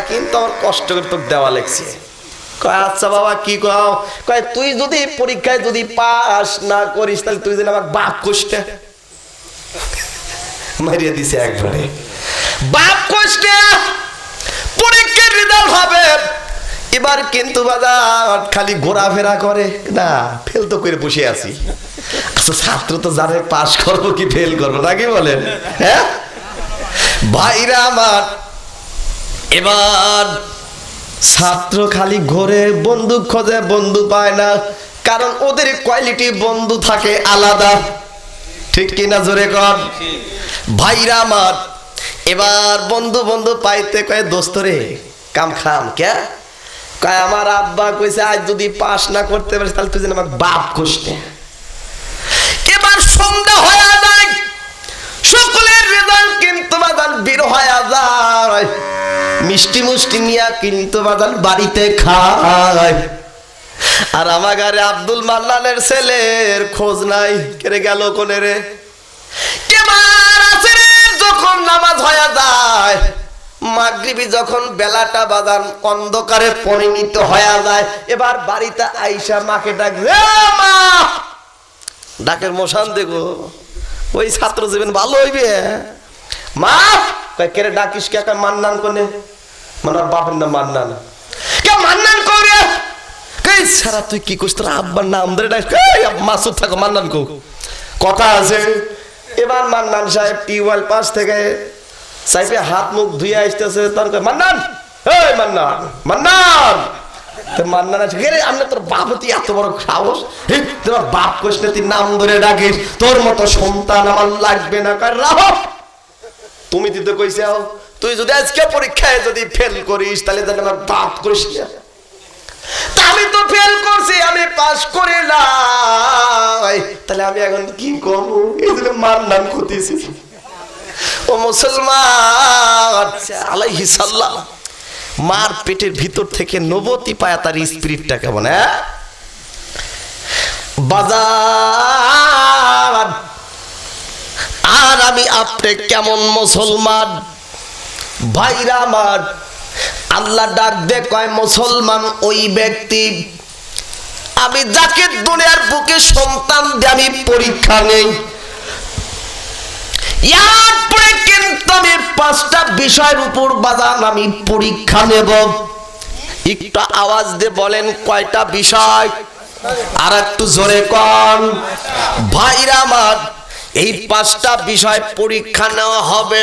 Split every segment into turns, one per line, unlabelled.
কিন্তু আমার কষ্ট করে তোকে দেওয়া লেগছে। আচ্ছা বাবা, কি কও? কয়, তুই যদি পরীক্ষায় যদি পাস না করিস, তাহলে তুই যদি আমার বাপ কষ্টে মারিয়ে দিছে একবারে। বাপ কষ্টে পরীক্ষার রেজাল্ট হবে। এবার কিন্তু বাজার খালি ঘোরাফেরা করে। না ফেল তো করে বসে আছি। আচ্ছা ছাত্র তো জানে পাস করব কি ফেল করব, নাকি বলেন? হ্যাঁ? ভাইরা আমার এবার ছাত্র খালি ঘরে বন্ধু খোঁজে বন্ধু পায় না। কারণ ওদের কোয়ালিটি বন্ধু থাকে আলাদা। ঠিক কিনা জোরে কর ভাইরা আমার, এবার বন্ধু বন্ধু পাইতে কয়ে, দোস্ত রে, কাম খাম কে কয়, আমার আব্বা কইছে, আজ যদি পাস না করতে পারিস, তাহলে তুই যেন আমার বাপ কষ্টে এবার সন্ধ্যা হয়ে যায়। সকলের রেজাল্ট কিন্তু বাজার বের হয়ে মিষ্টি মুষ্টি নিয়া কিন্তু বাজার বাড়িতে খায়। আর আমার আব্দুল মান্নানের ছেলের খোঁজ নাই। কেড়ে গেল কোনে রে? যখন নামাজ হয়ে যায়? মাগরিবি যখন বেলাটা বাজান অন্ধকারে পরিণত হয়ে যায়, এবার বাড়িতে আইসা মাকে ডাক মা! ডাকের মশান দেখো, ওই ছাত্র জীবন ভালো হইবে? মা কেরে ডাকিস কে? মান্নান কোনে? মানে বাপের নাম মান্নান। কে মান্নান কই সারা তুই কি তোর নাম ধরে মাসুদ থাকো, মান্নান কথা আছে, এবার মান্নান সাহেব পাশ থেকে হাত মুখ ধুয়ে আসতেছে মান্নান মান্নান মান্নান! মান্নান আছে তোর বাপ, তুই এত বড় সাহস? বাপ তুই নাম ধরে ডাকিস? তোর মতো সন্তান আমার লাগবে না। কার রাহ, তুমি দিতে কইছে তুই যদি আজকে পরীক্ষায় যদি ফেল করিস, তাহলে তাহলে আমার বাপ করিস না। আমি তো ফেল করছি, আমি পাস করে নাই। তাহলে আমি এখন কি করব? এই জন্য মার নাম করতেছি। ও মুসলমান, আলাইহি সাল্লাম, মার পেটের ভিতর থেকে নবতি পায়া তার স্পিরিটটা কেমন হ্যাঁ? বাজার, আর আমি আপনি কেমন মুসলমান? ভাইরা আমার, আল্লাহ ডাক কয়, মুসলমান ওই ব্যক্তি, আমি যাকে দুনিয়ার বুকে সন্তান দিয়ে আমি পরীক্ষা নেই। এরপরে কিন্তু আমি পাঁচটা বিষয়ের উপর বাদান আমি পরীক্ষা নেব। একটু আওয়াজ দিয়ে বলেন, কয়টা বিষয়? আর একটু জোরে কন। ভাইরা আমার, এই পাঁচটা বিষয় পরীক্ষা নেওয়া হবে।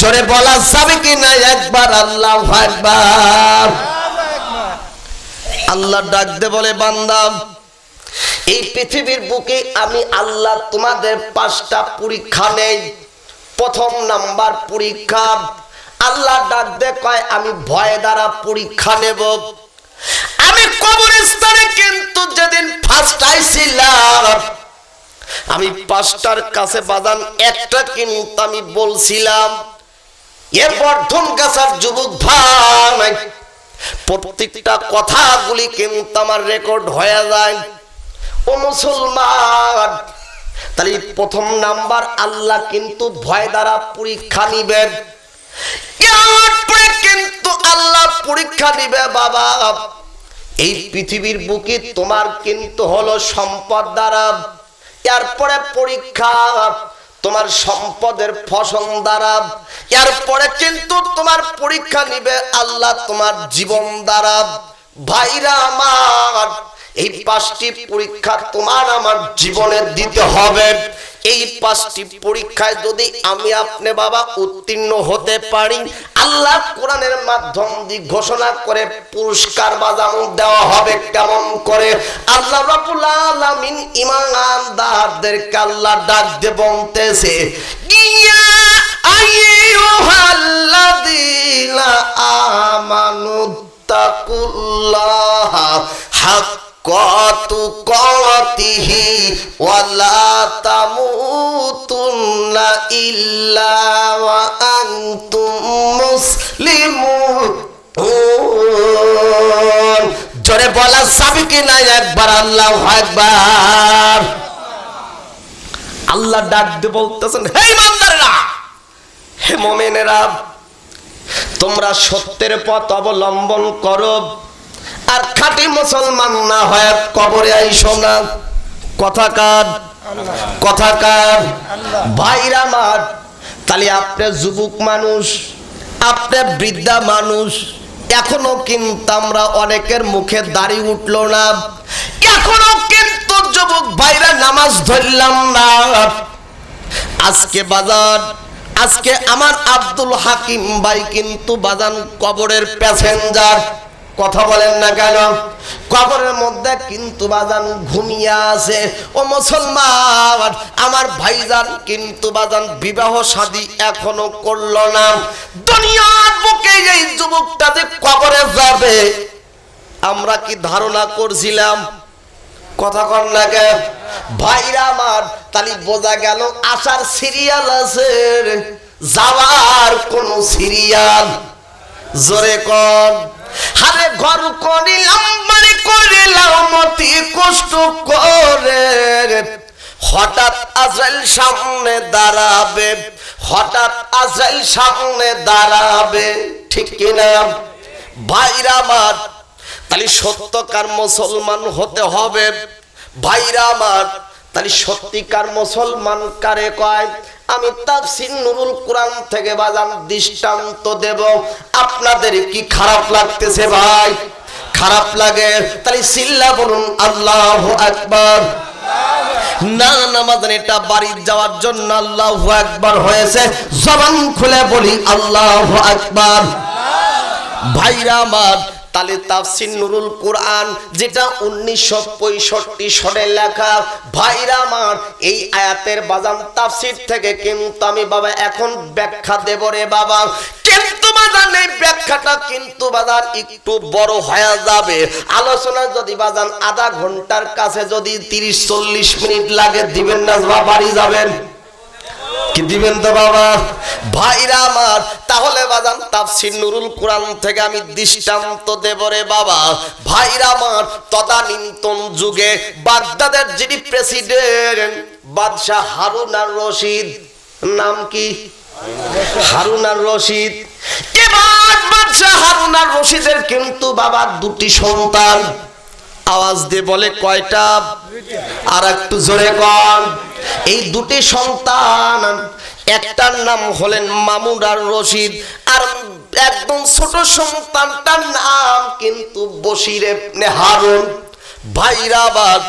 জোরে বলা যাবে কি না? একবার আল্লাহ একবার আল্লাহ ডাক দে বলে বান্দাম এই পৃথিবীর বুকে আমি আল্লাহ তোমাদের পাঁচটা পরীক্ষা নেই। প্রথম নাম্বার পরীক্ষা, আল্লাহ ডাক দে, কয়, আমি ভয় দ্বারা পরীক্ষা নেব। আমি কবরস্থানে কিন্তু যেদিন আমি পাঁচটার কাছে বাদান একটা কিন্তু আমি বলছিলাম, এরপর গাছার যুবক ভাই, প্রত্যেকটা কথাগুলি কিন্তু আমার রেকর্ড হয়ে যায়। ও মুসলমান, তাহলে প্রথম নাম্বার আল্লাহ কিন্তু ভয় দ্বারা পরীক্ষা নিবেন। কিন্তু আল্লাহ পরীক্ষা নিবে বাবা। এই পৃথিবীর বুকে তোমার কিন্তু হলো সম্পদ দ্বারা। এরপরে পরীক্ষা, তোমার সম্পদের ফসল দ্বারা। এরপরে কিন্তু তোমার পরীক্ষা নিবে আল্লাহ তোমার জীবন দ্বারা। ভাইরা আমার এই পাঁচটি পরীক্ষা তোমার আমার জীবনে দিতে হবে। এই পাঁচটি পরীক্ষায় যদি আমি আপনি বাবা উত্তীর্ণ হতে পারি, আল্লাহ কোরআনের মাধ্যম দিয়ে ঘোষণা করে পুরস্কার বাজাম দেওয়া হবে কেমন করে? আল্লাহ রাবুল আলামিন ইমানদারদেরকে আল্লাহ ডাক দিয়ে বলতেছে, ইয়া আইয়ুহাল্লাযীনা আমানুত্তাকুল্লাহ হাক হাক্কাতু কতিহি ওয়ালা তামুতুন্না ইল্লা ওয়া আনতুম মুসলিমুন। জোরে বলা যাবে কি না? একবার আল্লাহ একবার আল্লাহ ডাক দিয়ে বলতেছেন, হে ইমানদারেরা, হে মোমেনেরা, তোমরা সত্যের পথ অবলম্বন করো। আর খাঁটি মুসলমান না হয়, কবরে আইসো না। কথা কার? কথা কার? ভাইরা আমার তাহলে আপনি যুবক মানুষ, আপনি বৃদ্ধা মানুষ, এখনও কিন্তু আমরা অনেকের মুখে দাড়ি উঠল না। এখনও কিন্তু যুবক ভাইরা নামাজ ধরলাম না। আজকে বাজার, আজকে আমার আব্দুল হাকিম ভাই কিন্তু বাজান কবরের প্যাসেঞ্জার। কথা বলেন না কেন? কবরের মধ্যে কিন্তু বাজান ঘুমিয়ে আছে। ও মুসলমান, আমার ভাইজান কিন্তু বাজান বিবাহ শাদী এখনও করল না। দুনিয়ার বুকে এই যুবকটা যে কবরে যাবে, আমরা কি ধারণা করছিলাম? কথা কর না কে ভাইরা আমার তালি বোঝা গেল আসার সিরিয়াল আছে। যাওয়ার কোন সিরিয়াল? জোরে কর হারে ঘর করিলাম, বাড়ি করিলাম মতি কষ্ট করে। হঠাৎ আজরাইল সামনে দাঁড়াবে, হঠাৎ আজরাইল সামনে দাঁড়াবে, ঠিক কিনা ভাইরা আমার, তাহলে সত্যকার মুসলমান হতে হবে। ভাইরা আমার, তাহলে সত্যিকার মুসলমান কারে কয়? আমি তাফসির নুরুল কোরআন থেকে বাজান দৃষ্টান্ত দেব। আপনাদের কি খারাপ লাগতেছে ভাই? খারাপ লাগে? তাহলে সিল্লা বলুন, আল্লাহ আকবার। না নামাজ এটা বাড়ি যাওয়ার জন্য আল্লাহ আকবার হয়েছে। জবান খুলে বলি, আল্লাহ আকবার। ভাইরা আমার তালে তাফসির নুরুল কোরআন, যেটা উনিশশো পঁয়ষট্টি সনে লেখা। ভাইরা আমার, এই আয়াতের বাজান তাফসির থেকে কিন্তু আমি বাবা এখন ব্যাখ্যা দেব রে বাবা। কিন্তু বাজান, এই ব্যাখ্যাটা কিন্তু বাজান একটু বড় হয়ে যাবে। আলোচনা যদি বাজান আধা ঘণ্টার কাছে যদি তিরিশ চল্লিশ মিনিট লাগে, দিবেন না, বাড়ি যাবেন। কি দিবেন তো বাবা? ভাইরা আমার, তাহলে বাজান তাফসির নুরুল কোরআন থেকে আমি দৃষ্টান্ত দেব রে বাবা। ভাইরা আমার, তদানীন্তন যুগে বাগদাদের যিনি প্রেসিডেন্ট, বাদশাহ হারুন আর রশিদ, নাম কি? হারুন আর রশিদ। এবার বাদশাহ হারুন আর রশিদের কিন্তু বাবা দুটি সন্তান। আওয়াজ দিয়ে বলে, কয়টা? আর একটু জোরে কন, এই দুটি সন্তান, একটার নাম হলেন মামুন আর রশিদ, আর একদম ছোট সন্তানটার নাম কিন্তু বসির এবনে হারুন। ভাইরাবাদ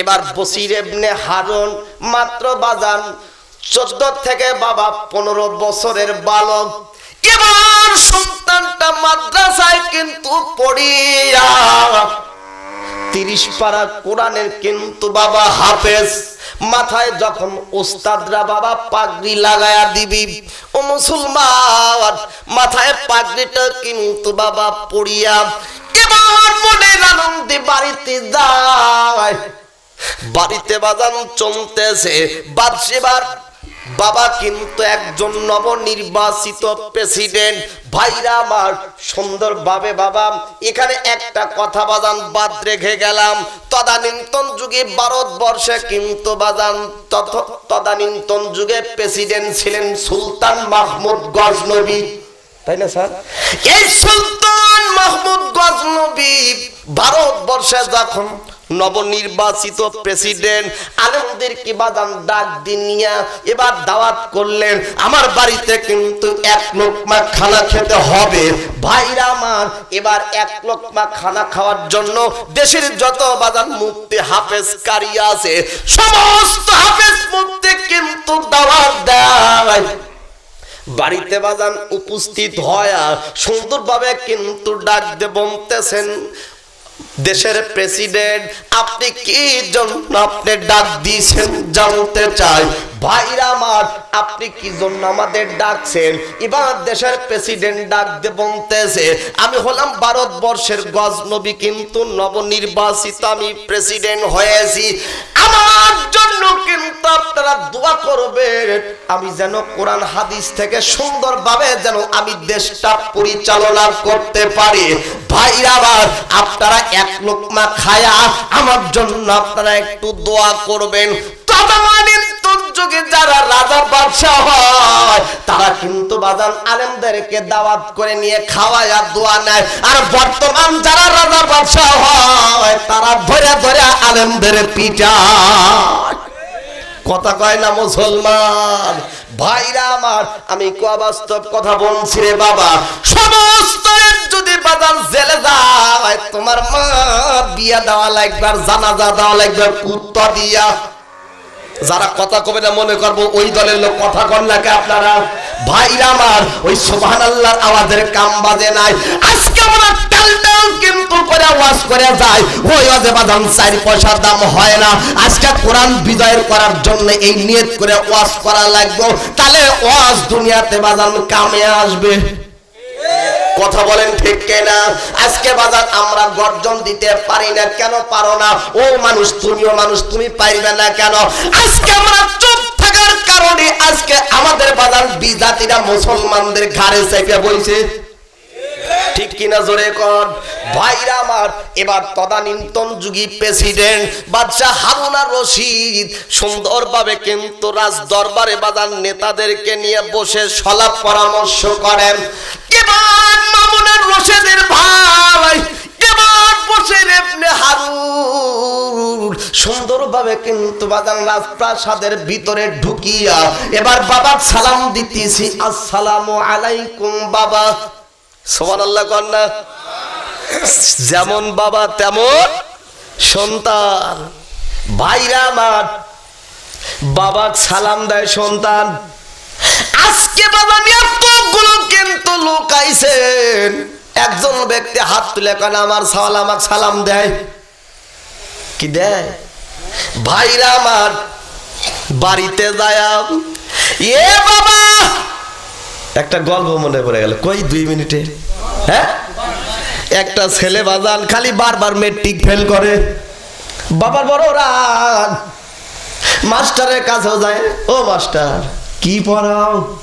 এবার বসির এবনে হারুন মাত্র বাজান, চোদ্দ থেকে বাবা পনেরো বছরের বালক। এবার সন্তানটা মাদ্রাসায় কিন্তু পড়িয়া তিরিশ পারা কোরআনের কিন্তু বাবা হাফেজ। মাথায় যখন ওস্তাদরা বাবা পাগড়ি লাগায়া দিবি, ও মুসলমান, মাথায় পাগড়িটা কিন্তু বাবা পড়িয়া এবার মনের আনন্দে বাড়িতে যায়। বাড়িতে বাজান চলতেছে বাদশেবার বাবা কিন্তু একজন নবনির্বাচিত প্রেসিডেন্ট। ভাইরা আমার, সুন্দরভাবে বাবা, এখানে একটা কথা বাজান, বাদ রেখে গেলাম। তদানীন্তন যুগে ভারতবর্ষে কিন্তু বাজান তদানীন্তন যুগে প্রেসিডেন্ট ছিলেন সুলতান মাহমুদ গজনবী। তাই না, স্যার? এই সুলতান মাহমুদ গজনবী ভারতবর্ষে যখন নবনির্বাচিত প্রেসিডেন্ট আনন্দের কি বাদাম ডাক দিন নিয়া এবার দাওয়াত করলেন, আমার বাড়িতে কিন্তু এক লোকমা খানা খেতে হবে। ভাইরা আমার, এবার এক লোকমা খানা খাওয়ার জন্য দেশের যত বাজার মুক্তি হাফেজ কারি আছে, সমস্ত হাফেজ মুক্তি কিন্তু দাওয়াত দেয়। বাড়িতে বাজান উপস্থিত হয় সুন্দরভাবে কিন্তু ডাক দিয়ে বলতেছেন দেশের প্রেসিডেন্ট আপনি কি জন্য আপনি ডাক দিয়েছেন জানতে চাই? ভাইরা আমার, আপনি কি জন্য আমাদের ডাকছেন? এবার দেশের প্রেসিডেন্ট ডাক বলতেছে, আমি হলাম ভারতবর্ষের গজনবী, কিন্তু নবনির্বাচিত আমি প্রেসিডেন্ট হয়েছি। আমার জন্য কিন্তু আপনারা দোয়া আমি যেন কোরআন হাদিস থেকে যেন আমি দেশটা পরিচালনা করতে পারি। আপনারা এক লোকমা খায়া আমার জন্য আপনারা একটু দোয়া করবেন। যুগে যারা রাজা বাদশাহ তারা কিন্তু বাজান আলেমদেরকে দাওয়াত করে নিয়ে খাওয়ায় আর দোয়া নেয়। আর বর্তমান যারা রাজা বাদশাহ হয়, তারা ধরে ধরে আলেমদের পিটায়। কথা কয় না মুসলমান? ভাইরা আমার, আমি কোয়া বাস্তব কথা বলছি রে বাবা। সমস্ত যদি বাজার জেলে যায়, তোমার মা বিয়া দেওয়া লাগবে আর জানাজা দেওয়া লাগবে কুত্তা দিয়া। যারা কথা কবে না মনে করব, ওই দলের লোক কথা কন না কে আপনারা? ভাইরা আমার, ওই সোহান আল্লাহর আওয়াজের কাম বাজে নাই। আজকে আমরা টাল টাল কিন্তু করে করে যায় ওই ওয়াজে বাদাম চার পয়সার দাম হয় না। আজকে কোরআন বিজয়ের করার জন্য এই নিয়ত করে ওয়াজ করা লাগবে। তাহলে ওয়াজ দুনিয়াতে বাদাম কামে আসবে। কথা বলেন ঠিক কেনা? আজকে বাজার আমরা গর্জন দিতে পারি না, কেন পারো না? ও মানুষ, তুমিও মানুষ, তুমি পাইবে না কেন? আজকে আমরা চুপ থাকার কারণে আজকে আমাদের বাজার বিজাতিরা মুসলমানদের ঘাড়ে চেপে বইছে। ঠিক কিনা জোরে কর ভাইরা আমার, এবার তদানীন্তন যুগী প্রেসিডেন্ট বাদশাহ হারুনা রশিদ সুন্দরভাবে কিন্তু রাজ দরবারে বাজার নেতাদেরকে নিয়ে বসে সলাপ পরামর্শ করেন। এবার মামুনের রশিদের ভাই, এবার বসে রেপনে হারুন। সুন্দরভাবে কিন্তু বাজান রাজপ্রাসাদের ভিতরে ঢুকিয়া এবার বাবার সালাম দিতেছি, আসসালামু আলাইকুম বাবা। সোমান আল্লাহ কন্যা যেমন বাবা, তেমন সন্তান। ভাইরা আমার বাবা সালাম দেয় সন্তান। আজকে বাবা এতগুলো কিন্তু লোক আইছেন একজন ব্যক্তি হাত তুলে কেন আমার সাল আমাকে সালাম দেয়। কি দেয়? ভাইরা আমার, বাড়িতে যায়, এ বাবা একটা গল্প মনে পড়ে গেল। কই দুই মিনিটে? হ্যাঁ? একটা ছেলে বাজান খালি বারবার মেট্রিক ফেল করে। বাবার বড় রাগ। মাস্টারের কাছেও যায়। ও মাস্টার, কি পড়াও?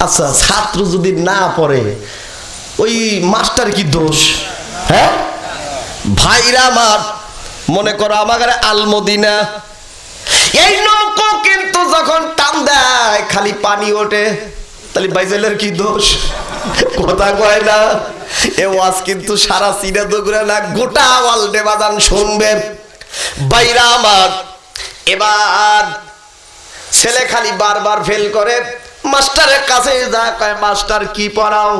আচ্ছা ছাত্র যদি না পড়ে, ওই মাস্টার কি দোষ? হ্যাঁ? ভাইরা আমার, মনে করো আমার আলমদিনা। এই নৌকো কিন্তু যখন টান দেয়, খালি পানি ওঠে। তাহলে বাইজেলের কি দোষ? কথা কয় না। এ ওয়াজ কিন্তু সারা সিনে দোগরে না, গোটা ওয়ার্ল্ডে বাজান শুনবে। বাইরা আমার, এবার ছেলে খালি বারবার ফেল করে। মাস্টারের কাছে যা কয়, মাস্টার, কি পড়াও?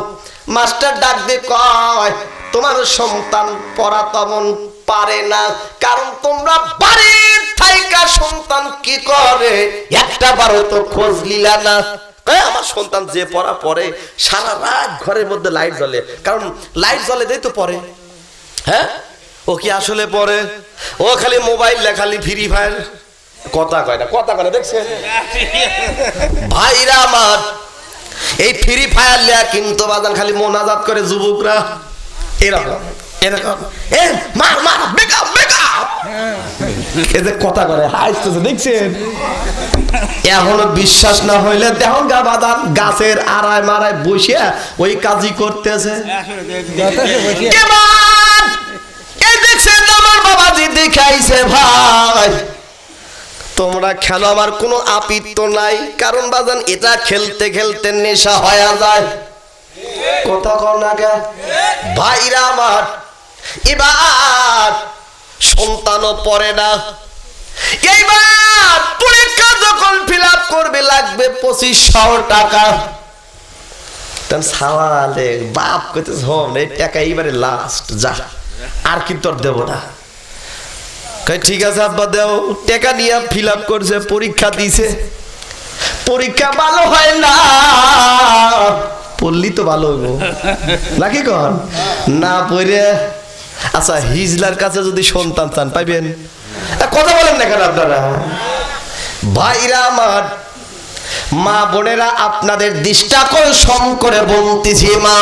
মাস্টার ডাক দিয়ে কয়, তোমার সন্তান পড়া তেমন পারে না, কারণ তোমরা বাড়ির থাইকা সন্তান কি করে? একটা বারো তো খোঁজ লিলা না। আমার সন্তান যে পড়া পরে সারা রাত ঘরের মধ্যে লাইট জ্বলে। কারণ লাইট জ্বলে দেই তো পড়ে। হ্যাঁ? ও কি আসলে পরে ও খালি মোবাইল লেখালি ফ্রি ফায়ার কথা কয় না, কথা কয় না ভাইরা আমার, এই ফ্রি ফায়ার লেয়া কিন্তু বাজান খালি মোনাজাত করে যুবকরা। এরকম এরকম। এ, মার মার বেকা বেকা কথা করে হাসতেছে দেখছেন। এখনও বিশ্বাস না হইলে দেখুন গা বাদান গাছের আড়ায় মারায় ওই কাজই করতেছে। তোমরা খেলো, আমার কোনো আপিত্ত নাই। কারণ বাজান, এটা খেলতে খেলতে নেশা হয়ে যায়। কথা কর না ভাইরা আমার, এবার সন্তানও পড়ে না। এইবার পরীক্ষা যখন ফিল করবে, লাগবে পঁচিশশো টাকা। সাওয়ালে বাপ কইতে হম এই টাকা, এইবারে লাস্ট যা। আর কিন্তু আর দেবো না? কই ঠিক আছে আব্বা, দেও। টাকা নিয়ে ফিল করছে, পরীক্ষা দিছে। পরীক্ষা ভালো হয় না। পড়লি তো ভালো হইব। নাকি কন? না পড়ে। আচ্ছা হিজলার কাছে যদি সন্তান চান পাইবেন? কথা বলেন না কেন আপনারা? ভাইরা আমার মা বোনেরা আপনাদের দৃষ্টাকর্ষণ করে বলতেছি মা।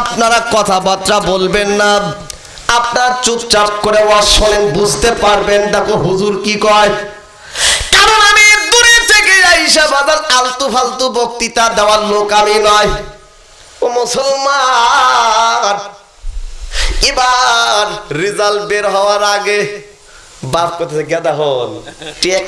আপনারা কথাবার্তা বলবেন না আপনার চুপচাপ করে ওয়াজ শোনেন বুঝতে পারবেন দেখো হুজুর কি কয়? কারণ আমি দূরে থেকে আইসা বাজার আলতু ফালতু বক্তৃতা দেওয়ার লোক আমি নয়। ও মুসলমান এবার রেজাল্ট বের হওয়ার আগে বাপ কোথায় গেদা হন?